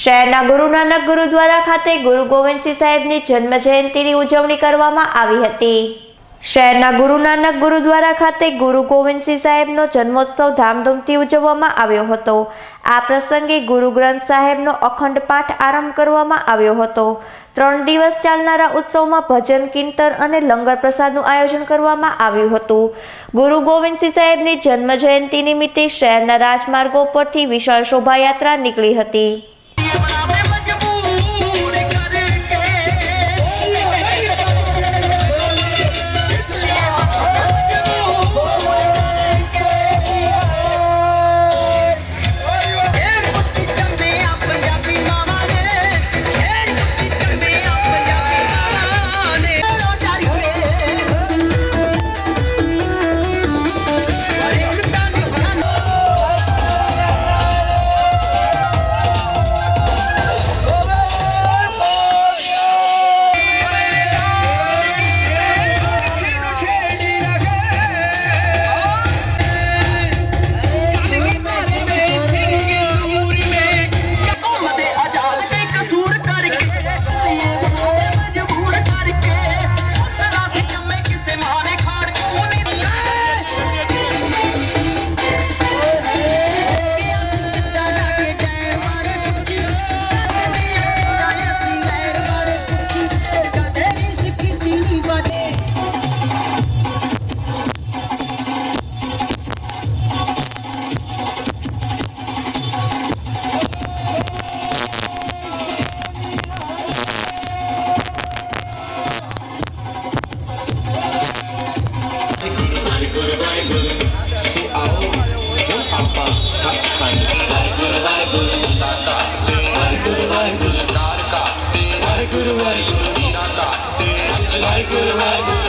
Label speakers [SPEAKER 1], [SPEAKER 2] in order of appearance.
[SPEAKER 1] શહેરના ગુરુ નાનક ગુરુદ્વારા ખાતે ગુરુ ગોવિંદસિંહ સાહેબની જન્મ જયંતિની ઉજવણી કરવામાં આવી હતી. શહેરના ગુરુ નાનક ગુરુદ્વારા ખાતે ગુરુ ગોવિંદસિંહ સાહેબનો જન્મોત્સવ ધામધૂમથી ઉજવવામાં આવ્યો હતો. આ પ્રસંગે ગુરુ ગ્રંથ સાહેબનો અખંડ પાઠ આરંભ કરવામાં આવ્યો હતો. ત્રણ દિવસ ચાલનારા ઉત્સવમાં ભજન, કીર્તન અને લંગર પ્રસાદનું આયોજન કરવામાં આવ્યું હતું. ગુરુ ગોવિંદસિંહ સાહેબની જન્મ જયંતિ નિમિત્તે શહેરના રાજમાર્ગો પરથી વિશાળ શોભાયાત્રા નીકળી હતી.
[SPEAKER 2] I'm I like, good or right,